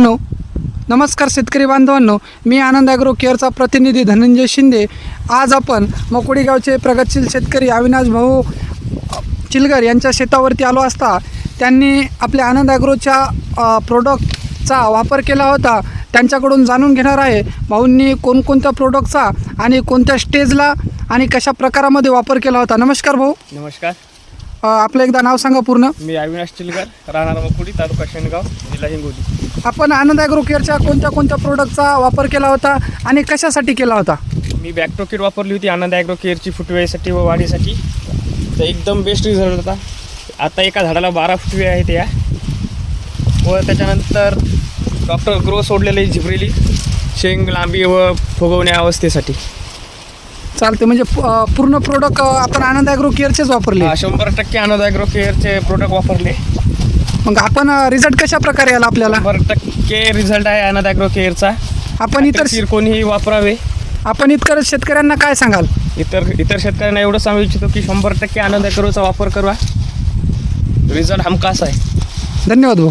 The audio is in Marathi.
मित्रांनो नमस्कार शेतकरी बांधवांनो. मी आनंद ॲग्रो केअरचा प्रतिनिधी धनंजय शिंदे. आज आपण मकोडी गावचे प्रगतशील शेतकरी अविनाश भाऊ चिलगर यांच्या शेतावरती आलो असता त्यांनी आपल्या आनंद ॲग्रोच्या प्रोडक्टचा वापर केला होता. त्यांच्याकडून जाणून घेणार आहे भाऊंनी कोणकोणत्या प्रोडक्टचा आणि कोणत्या स्टेजला आणि कशा प्रकारामध्ये वापर केला होता. नमस्कार भाऊ. नमस्कार. अ, आपलं एकदा नाव सांगा पूर्ण. मी अविनाश चिलकर राहणार मकुडी तालुका शेंडगाव जिल्हा हिंगोली. आपण आनंद ॲग्रो केअरच्या कोणत्या कोणत्या प्रोडक्टचा वापर केला होता आणि कशासाठी केला होता? मी बॅक्टो किट वापरली होती आनंद ॲग्रो केअरची फुटवेसाठी व वाढीसाठी. तर एकदम बेस्ट रिझल्ट होता. आता एका झाडाला बारा फुटवे आहेत या. व त्याच्यानंतर डॉक्टर ग्रो सोडलेली झिबरेली. शेंग लांबी व फुगवण्या अवस्थेसाठी. चालते. म्हणजे प- पूर्ण प्रोडक्ट आपण आनंद ॲग्रो केअरचेच वापरले. हा, शंभर टक्के आनंद ॲग्रो केअरचे प्रोडक्ट वापरले. मग आपण रिझल्ट कशा प्रकारे आला आपल्याला? शंभर टक्के रिझल्ट आहे आनंद ॲग्रो केअरचा आपण इतर खात्रीशीर कोणीही वापरावे. आपण इतर शेतकऱ्यांना काय सांगाल? इतर इतर शेतकऱ्यांना एवढं सांगू इच्छितो की शंभर टक्के आनंद ॲग्रोचा वापर करा. रिझल्ट हमखास आहे. धन्यवाद भाऊ.